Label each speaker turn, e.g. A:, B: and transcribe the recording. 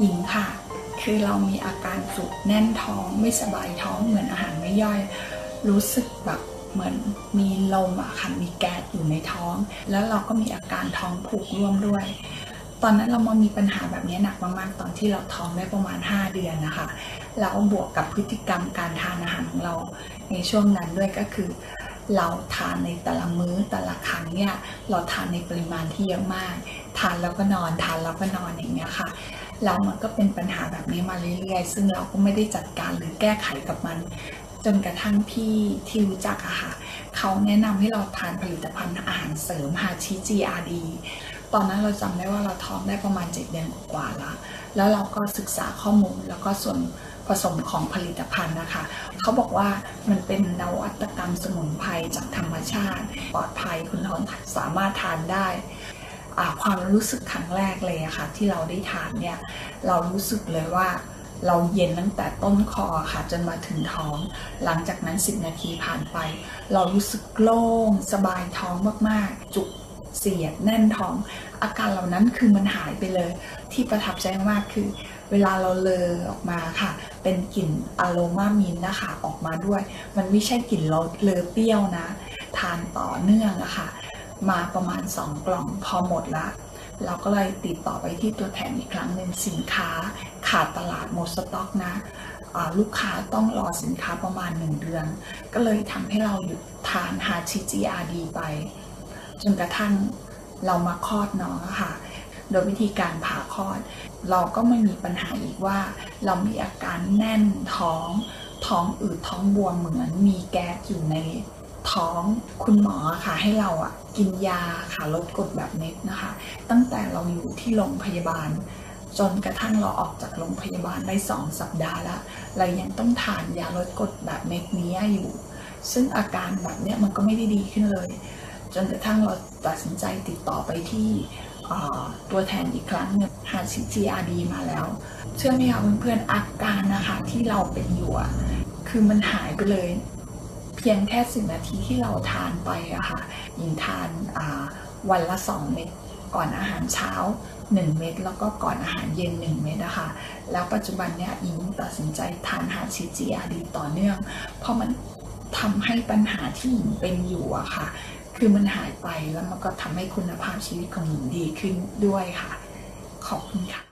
A: หญิงค่ะ คือเรามีอาการจุกแน่นท้องไม่สบายท้องเหมือนอาหารไม่ย่อย รู้สึกแบบเหมือนมีลมอะค่ะมีแก๊สอยู่ในท้อง แล้วเราก็มีอาการท้องผูกร่วมด้วย ตอนนั้นเรามามีปัญหาแบบนี้หนักมากๆ ตอนที่เราท้องได้ประมาณ 5 เดือนนะคะแล้วบวกกับพฤติกรรมการทานอาหารของเราในช่วงนั้นด้วยก็คือ เราทานในแต่ละมื้อแต่ละครั้งเนี่ยเราทานในปริมาณที่เยอะมาก ทานแล้วก็นอนทานแล้วก็นอนอย่างเงี้ยค่ะ แล้วมันก็เป็นปัญหาแบบนี้มาเรื่อยๆ ซึ่งเราก็ไม่ได้จัดการหรือแก้ไขกับมัน จนกระทั่งพี่ที่รู้จักอะค่ะเขาแนะนำให้เราทานผลิตภัณฑ์อาหารเสริมฮาชิ GRD ตอนนั้นเราจำได้ว่าเราท้องได้ประมาณ 7 เดือนกว่าแล้วแล้วเราก็ศึกษาข้อมูลแล้วก็ส่วนผสมของผลิตภัณฑ์นะคะ เขาบอกว่ามันเป็นนวัตกรรมสมุนไพรจากธรรมชาติ ปลอดภัยคุณทอนสามารถทานได้ ความรู้สึกครั้งแรกเลยค่ะ ที่เราได้ทานเนี่ยเรารู้สึกเลยว่าเราเย็นตั้งแต่ต้นคอค่ะ จนมาถึงท้อง หลังจากนั้น 10 นาทีผ่านไป เรารู้สึกโล่ง สบายท้องมากๆ จุกเสียดแน่นท้อง อาการเหล่านั้นคือมันหายไปเลย ที่ประทับใจมากคือ เวลาเราเลอออกมาค่ะ เป็นกลิ่นอะโรมามินนะคะออกมาด้วย มันไม่ใช่กลิ่นเราเลอเปรี้ยวนะ ทานต่อเนื่องอะค่ะ มาประมาณ 2 กล่องพอหมดละเราก็เลยติดต่อไปที่ตัวแทนอีกครั้งหนึ่งสินค้าขาดตลาดหมดสต็อกนะลูกค้าต้องรอสินค้าประมาณ 1 เดือน ก็เลยทำให้เราหยุดทานฮาชิจิอาดีไป จนกระทั่งเรามาคลอดน้องค่ะ โดยวิธีการผ่าคลอด เราก็ไม่มีปัญหาอีกว่า เรามีอาการแน่นท้อง ท้องอืดท้องบวมเหมือนมีแก๊สอยู่ใน ท้องคุณหมอค่ะให้เราอะกินยาค่ะลดกรดแบบเม็ดนะคะ ตั้งแต่เราอยู่ที่โรงพยาบาล จนกระทั่งเราออกจากโรงพยาบาลได้สองสัปดาห์ล้วเรายังต้องทานยาลดกรดแบบเม็ดนี้อยู่ ซึ่งอาการแบบเนี้ยมันก็ไม่ได้ดีขึ้นเลย จนกระทั่งเราตัดสินใจติดต่อไปที่ตัวแทนอีกครั้งหนึ่งหาชิจีอาดีมาแล้ว เชื่อไหมคะเพื่อนๆอาการนะคะที่เราเป็นอยู่คือมันหายไปเลย พียงแค่สิบนาทีที่เราทานไปอะค่ะยิงทานาวันละ 2 เม็ดก่อนอาหารเช้า 1 เม็ดแล้วก็ก่อนอาหารเย็น 1 เม็ดนะคะแล้วปัจจุบันเนี่ยอิงตัดสินใจทานหาชิจีอาดีต่อเนื่อง เพราะมันทำให้ปัญหาที่หญิงเป็นอยู่อะค่ะ คือมันหายไปแล้วมันก็ทำให้คุณภาพชีวิตของหญิงดีขึ้นด้วยค่ะ ขอบคุณค่ะ